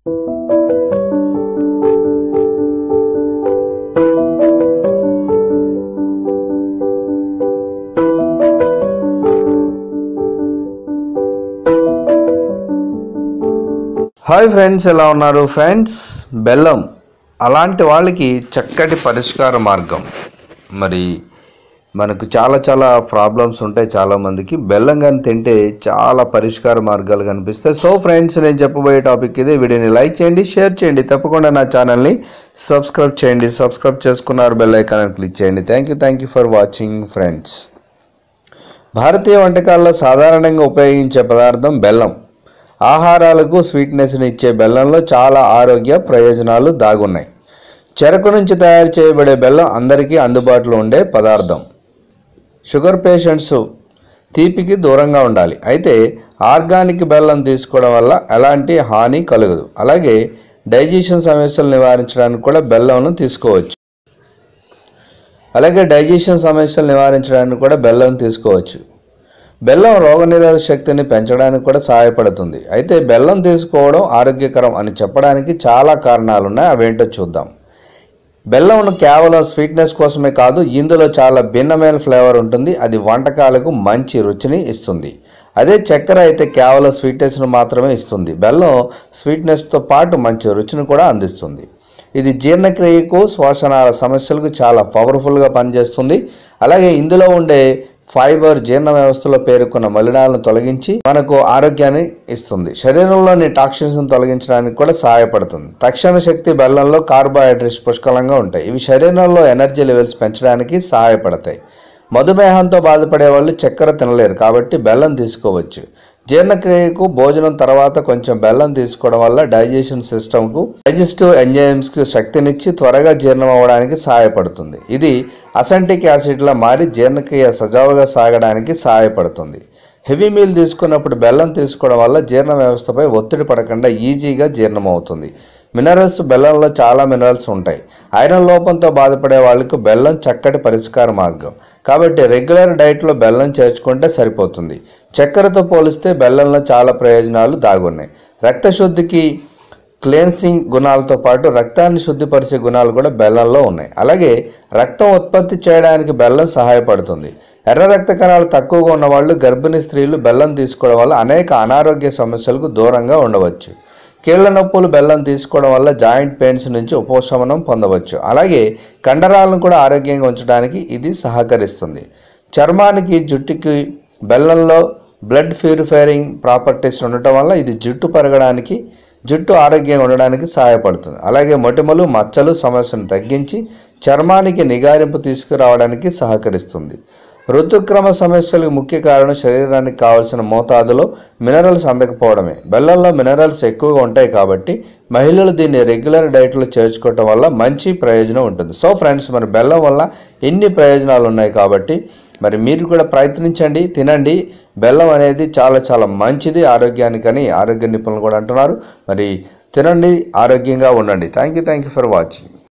Hi friends ఎలా ఉన్నారు? Friends బెల్లం. అలాంటి వాళ్ళకి చక్కటి పరిష్కార మార్గం. మరి మనకు చాలా చాలా ప్రాబ్లమ్స్ ఉంటాయి చాలామందికి బెల్లం కానీ తింటే చాలా పరిష్కార మార్గాలు కనిపిస్తాయి. సో ఫ్రెండ్స్ నేను చెప్పబోయే టాపిక్ ఇదే. వీడియోని లైక్ చేయండి షేర్ చేయండి. తప్పకుండా నా ఛానల్ని సబ్స్క్రైబ్ చేయండి. సబ్స్క్రైబ్ చేసుకున్నారు బెల్ ఐకాన్ క్లిక్ చేయండి. Thank you thank you for watching friends భారతీయ వంటకాల్లో సాధారణంగా ఉపయోగించే పదార్థం బెల్లం. ఆహారాలకు స్వీట్నెస్ని ఇచ్చే బెల్లంలో చాలా ఆరోగ్య ప్రయోజనాలు దాగున్నాయి. చెరకు నుంచి తయారు చేయబడే బెల్లం అందరికీ అందుబాటులో ఉండే పదార్థం. షుగర్ పేషెంట్స్ తీపికి దూరంగా ఉండాలి. అయితే ఆర్గానిక్ బెల్లం తీసుకోవడం వల్ల ఎలాంటి హాని కలగదు. అలాగే డైజెషన్ సమస్యలు నివారించడానికి కూడా బెల్లంను తీసుకోవచ్చు. అలాగే డైజెషన్ సమస్యలు నివారించడానికి కూడా బెల్లం తీసుకోవచ్చు. బెల్లం రోగనిరోధక శక్తిని పెంచడానికి కూడా సహాయపడుతుంది. అయితే బెల్లం తీసుకోవడం ఆరోగ్యకరం అని చెప్పడానికి చాలా కారణాలు ఉన్నాయి అవేంటో చూద్దాం. బెల్లంను కేవలం స్వీట్నెస్ కోసమే కాదు ఇందులో చాలా భిన్నమైన ఫ్లేవర్ ఉంటుంది. అది వంటకాలకు మంచి రుచిని ఇస్తుంది. అదే చక్కెర అయితే కేవలం స్వీట్నెస్ను మాత్రమే ఇస్తుంది. బెల్లం స్వీట్నెస్తో పాటు మంచి రుచిని కూడా అందిస్తుంది. ఇది జీర్ణక్రియకు శ్వాసనాల సమస్యలకు చాలా పవర్ఫుల్గా పనిచేస్తుంది. అలాగే ఇందులో ఉండే ఫైబర్ జీర్ణ వ్యవస్థలో పేరుకున్న మలినాలను తొలగించి మనకు ఆరోగ్యాన్ని ఇస్తుంది. శరీరంలోని టాక్సిన్స్ తొలగించడానికి కూడా సహాయపడుతుంది. తక్షణ శక్తి బెల్లంలో కార్బోహైడ్రేట్స్ పుష్కలంగా ఉంటాయి. ఇవి శరీరంలో ఎనర్జీ లెవెల్స్ పెంచడానికి సహాయపడతాయి. మధుమేహంతో బాధపడే వాళ్ళు చక్కెర తినలేరు కాబట్టి బెల్లం తీసుకోవచ్చు. జీర్ణక్రియకు భోజనం తర్వాత కొంచెం బెల్లం తీసుకోవడం వల్ల డైజెషన్ సిస్టమ్కు డైజెస్టివ్ ఎంజైమ్స్కి శక్తినిచ్చి త్వరగా జీర్ణం అవ్వడానికి సహాయపడుతుంది. ఇది అసెంటిక్ యాసిడ్లా మారి జీర్ణక్రియ సజావుగా సాగడానికి సహాయపడుతుంది. హెవీ మీల్ తీసుకున్నప్పుడు బెల్లం తీసుకోవడం వల్ల జీర్ణ వ్యవస్థపై ఒత్తిడి పడకుండా ఈజీగా జీర్ణమవుతుంది. మినరల్స్ బెల్లంలో చాలా మినరల్స్ ఉంటాయి. ఐరన్ లోపంతో బాధపడే వాళ్ళకు బెల్లం చక్కటి పరిష్కార మార్గం. కాబట్టి రెగ్యులర్ డైట్లో బెల్లం చేర్చుకుంటే సరిపోతుంది. చక్కెరతో పోలిస్తే బెల్లంలో చాలా ప్రయోజనాలు దాగున్నాయి. రక్తశుద్ధికి క్లెన్సింగ్ గుణాలతో పాటు రక్తాన్ని శుద్ధిపరిచే గుణాలు కూడా బెల్లంలో ఉన్నాయి. అలాగే రక్తం ఉత్పత్తి చేయడానికి బెల్లం సహాయపడుతుంది. ఎర్ర రక్త కణాలు తక్కువగా ఉన్న వాళ్ళు గర్భిణీ స్త్రీలు బెల్లం తీసుకోవడం వల్ల అనేక అనారోగ్య సమస్యలకు దూరంగా ఉండవచ్చు. కీళ్ళ నొప్పులు బెల్లం తీసుకోవడం వల్ల జాయింట్ పెయిన్స్ నుంచి ఉపశమనం పొందవచ్చు. అలాగే కండరాలను కూడా ఆరోగ్యంగా ఉంచడానికి ఇది సహకరిస్తుంది. చర్మానికి జుట్టుకి బెల్లంలో బ్లడ్ ప్యూరిఫైరింగ్ ప్రాపర్టీస్ ఉండటం వల్ల ఇది జుట్టు పెరగడానికి జుట్టు ఆరోగ్యంగా ఉండడానికి సహాయపడుతుంది. అలాగే మొటిమలు మచ్చలు సమస్యను తగ్గించి చర్మానికి నిగారింపు తీసుకురావడానికి సహకరిస్తుంది. ఋతుక్రమ సమస్యలకు ముఖ్య కారణం శరీరానికి కావలసిన మోతాదులో మినరల్స్ అందకపోవడమే. బెల్లంలో మినరల్స్ ఎక్కువగా ఉంటాయి కాబట్టి మహిళలు దీన్ని రెగ్యులర్ డైట్లో చేర్చుకోవటం వల్ల మంచి ప్రయోజనం ఉంటుంది. సో ఫ్రెండ్స్ మరి బెల్లం వల్ల ఎన్ని ప్రయోజనాలు ఉన్నాయి కాబట్టి మరి మీరు కూడా ప్రయత్నించండి తినండి. బెల్లం అనేది చాలా చాలా మంచిది ఆరోగ్యానికని ఆరోగ్య నిపుణులు కూడా అంటున్నారు. మరి తినండి ఆరోగ్యంగా ఉండండి. Thank you thank you for watching